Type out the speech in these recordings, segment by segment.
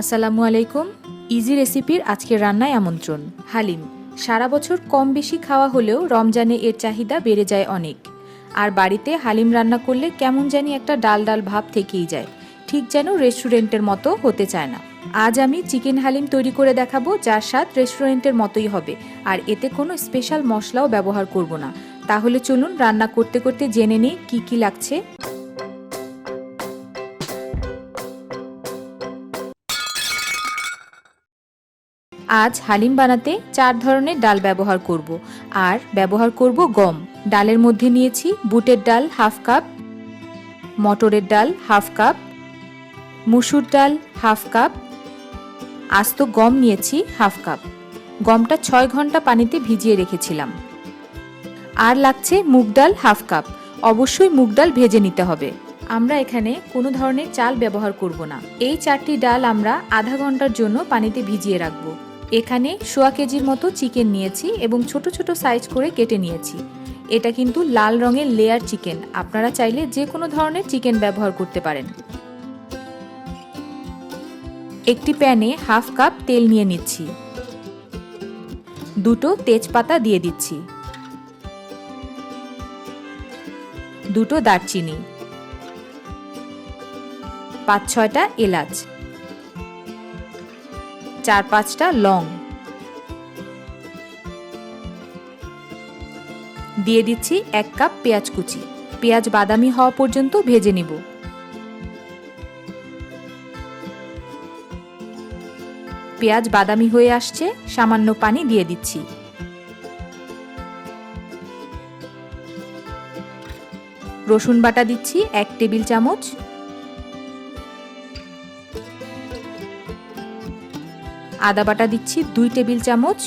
আসসালামু আলাইকুম ইজি রেসিপির আজকের রান্নায় আমন্ত্রণ। হালিম, সারা বছর কম বেশি খাওয়া হলেও রমজানে এর চাহিদা বেড়ে যায় অনেক। আর বাড়িতে হালিম রান্না করলে কেমন জানি একটা ডাল ডাল ভাব থেকেই যায়। ঠিক যেন রেস্টুরেন্টের মতো হতে চায় না। আজ আমি চিকেন হালিম তৈরি করে দেখাবো, যার স্বাদ রেস্টুরেন্টের মতোই হবে। আর এতে কোনো স্পেশাল মশলাও ব্যবহার করব না। তাহলে চলুন রান্না করতে করতে জেনে নিই কী কী লাগছে। আজ হালিম বানাতে চার ধরনের ডাল ব্যবহার করব। আর ব্যবহার করব গম। ডালের মধ্যে নিয়েছি বুটের ডাল হাফ কাপ, মটরের ডাল হাফ কাপ, মুসুর ডাল হাফ কাপ, আস্ত গম নিয়েছি হাফ কাপ। গমটা ছয় ঘণ্টা পানিতে ভিজিয়ে রেখেছিলাম। আর লাগছে মুগ ডাল হাফ কাপ। অবশ্যই মুগ ডাল ভেজে নিতে হবে। আমরা এখানে কোনো ধরনের চাল ব্যবহার করব না। এই চারটি ডাল আমরা আধা ঘণ্টার জন্য পানিতে ভিজিয়ে রাখব। এখানে সোয়া কেজির মতো চিকেন নিয়েছি এবং ছোট ছোট সাইজ করে কেটে নিয়েছি। এটা কিন্তু লাল রঙের লেয়ার চিকেন। আপনারা চাইলে যে কোনো ধরনের চিকেন ব্যবহার করতে পারেন। একটি প্যানে হাফ কাপ তেল নিয়ে নিচ্ছি। দুটো তেজপাতা দিয়ে দিচ্ছি। দুটো দারচিনি। পাঁচ ছয়টা এলাচ। চার পাঁচটা লং। দিয়ে দিচ্ছি এক কাপ পেঁয়াজ কুচি। পেঁয়াজ বাদামি হওয়া পর্যন্ত ভেজে নিব। পেঁয়াজ বাদামি হয়ে আসছে, সামান্য পানি দিয়ে দিচ্ছি। রসুন বাটা দিচ্ছি এক টেবিল চামচ। আদা বাটা দিচ্ছি, দুই টেবিল চামচ।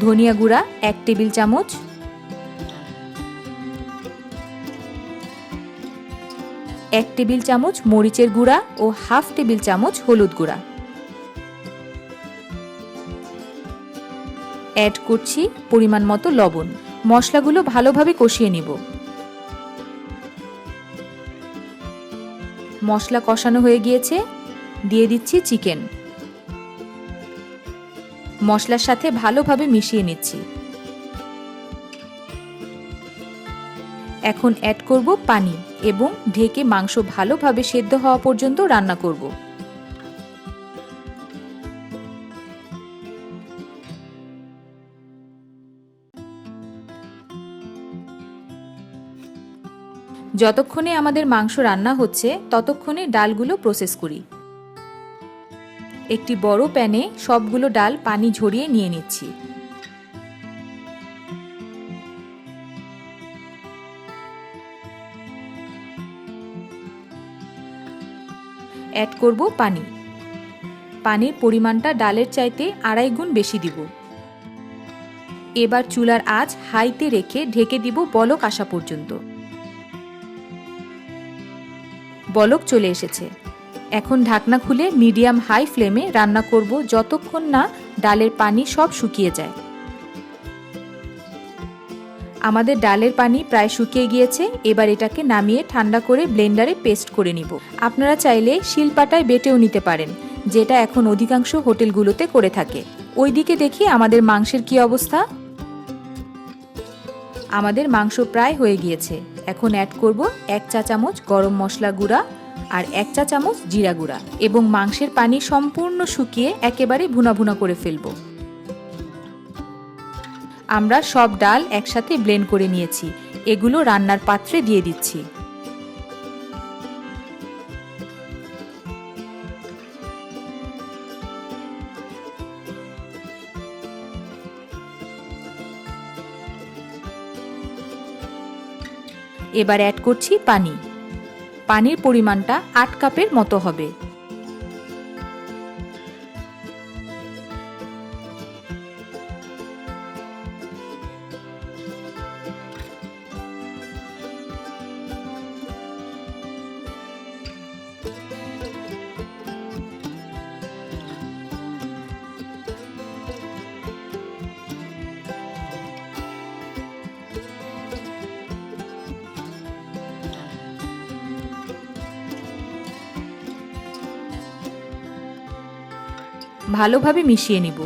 ধনিয়া গুঁড়া, এক টেবিল চামচ। এক টেবিল চামচ মরিচের গুঁড়া ও হাফ টেবিল চামচ হলুদ গুঁড়া। অ্যাড করছি পরিমাণ মতো লবণ। মশলাগুলো ভালোভাবে কষিয়ে নিব। মশলা কষানো হয়ে গিয়েছে। দিয়ে দিচ্ছি চিকেন। মশলার সাথে ভালোভাবে মিশিয়ে নিচ্ছি। এখন অ্যাড করব পানি এবং ঢেকে মাংস ভালোভাবে সেদ্ধ হওয়া পর্যন্ত রান্না করব। যতক্ষণে আমাদের মাংস রান্না হচ্ছে, ততক্ষণে ডালগুলো প্রসেস করি। একটি বড় প্যানে সবগুলো ডাল পানি ঝরিয়ে নিয়ে নিচ্ছি। অ্যাড করব পানি। পানির পরিমাণটা ডালের চাইতে আড়াই গুণ বেশি দিব। এবার চুলার আঁচ হাইতে রেখে ঢেকে দিব বলক আসা পর্যন্ত। বলক চলে এসেছে। এখন ঢাকনা খুলে মিডিয়াম হাই ফ্লেমে রান্না করব যতক্ষণ না ডালের পানি সব শুকিয়ে যায়। আমাদের ডালের পানি প্রায় শুকিয়ে গিয়েছে, এবার এটাকে নামিয়ে ঠান্ডা করে ব্লেন্ডারে পেস্ট করে নিব। আপনারা চাইলে শিলপাটায় বেটেও নিতে পারেন, যেটা এখন অধিকাংশ হোটেলগুলোতে করে থাকে। ওইদিকে দেখি আমাদের মাংসের কি অবস্থা। আমাদের মাংস প্রায় হয়ে গিয়েছে। এখন অ্যাড করব এক চা চামচ গরম মশলা গুঁড়া আর এক চা চামচ জিরা গুঁড়া এবং মাংসের পানি সম্পূর্ণ শুকিয়ে একেবারে ভুনা ভুনা করে ফেলব। আমরা সব ডাল একসাথে ব্লেন্ড করে নিয়েছি। এগুলো রান্নার পাত্রে দিয়ে দিচ্ছি। এবার অ্যাড করছি পানি। পানির পরিমাণটা আট কাপের মতো হবে। ভালোভাবে মিশিয়ে নিব।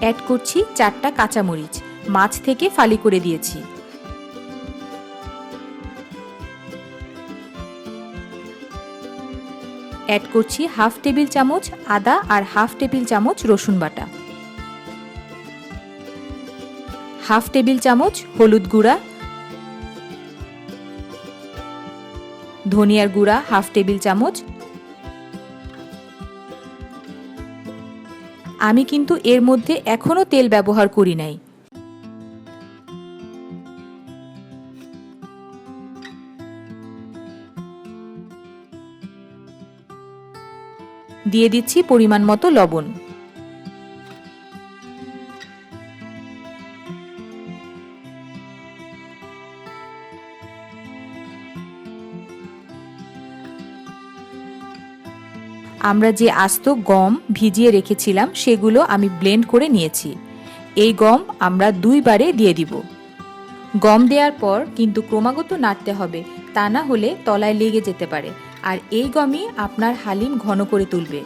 অ্যাড করছি চারটা কাঁচামরিচ। মাছ থেকে ফালি করে দিয়েছি। অ্যাড করছি হাফ টেবিল চামচ আদা আর হাফ টেবিল চামচ রসুন বাটা। হাফ টেবিল চামচ হলুদ গুঁড়া। ধনিয়ার গুঁড়া হাফ টেবিল চামচ আমি কিন্তু এর মধ্যে এখনও তেল ব্যবহার করি নাই। দিয়ে দিচ্ছি পরিমাণ মতো লবণ। আমরা যে আস্ত গম ভিজিয়ে রেখেছিলাম, সেগুলো আমি ব্লেন্ড করে নিয়েছি। এই গম আমরা দুইবারে দিয়ে দিব। গম দেওয়ার পর কিন্তু ক্রমাগত নাড়তে হবে, তা না হলে তলায় লেগে যেতে পারে। আর এই গমই আপনার হালিম ঘন করে তুলবে।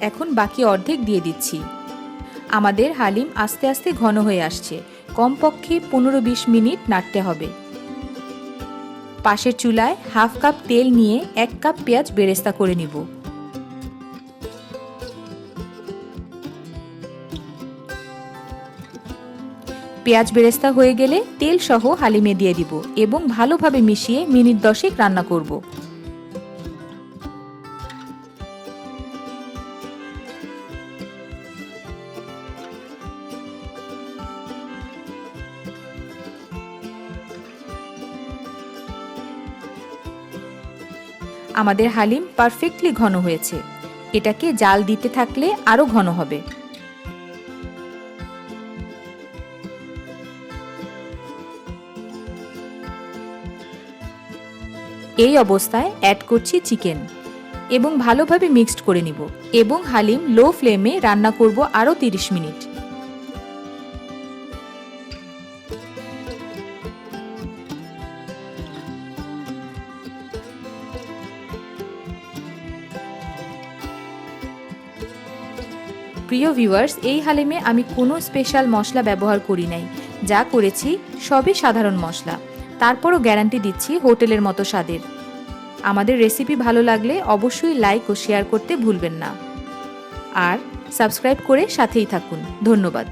এখন বাকি অর্ধেক দিয়ে দিচ্ছি। আমাদের হালিম আস্তে আস্তে ঘন হয়ে আসছে। কমপক্ষে পনেরো বিশ মিনিট নাড়তে হবে। পাশের চুলায় হাফ কাপ তেল নিয়ে এক কাপ পেঁয়াজ বেরেস্তা করে নিব। পেঁয়াজ বেরেস্তা হয়ে গেলে তেল সহ হালিমে দিয়ে দিব এবং ভালোভাবে মিশিয়ে মিনিট দশেক রান্না করব। আমাদের হালিম পারফেক্টলি ঘন হয়েছে। এটাকে জাল দিতে থাকলে আরও ঘন হবে। এই অবস্থায় অ্যাড করছি চিকেন এবং ভালোভাবে মিক্সড করে নিব এবং হালিম লো ফ্লেমে রান্না করব আরও তিরিশ মিনিট। প্রিয় ভিউয়ার্স, এই হালিমে আমি কোনো স্পেশাল মশলা ব্যবহার করি নাই। যা করেছি সবই সাধারণ মশলা। তারপরও গ্যারান্টি দিচ্ছি হোটেলের মতো স্বাদের। আমাদের রেসিপি ভালো লাগলে অবশ্যই লাইক ও শেয়ার করতে ভুলবেন না। আর সাবস্ক্রাইব করে সাথেই থাকুন। ধন্যবাদ।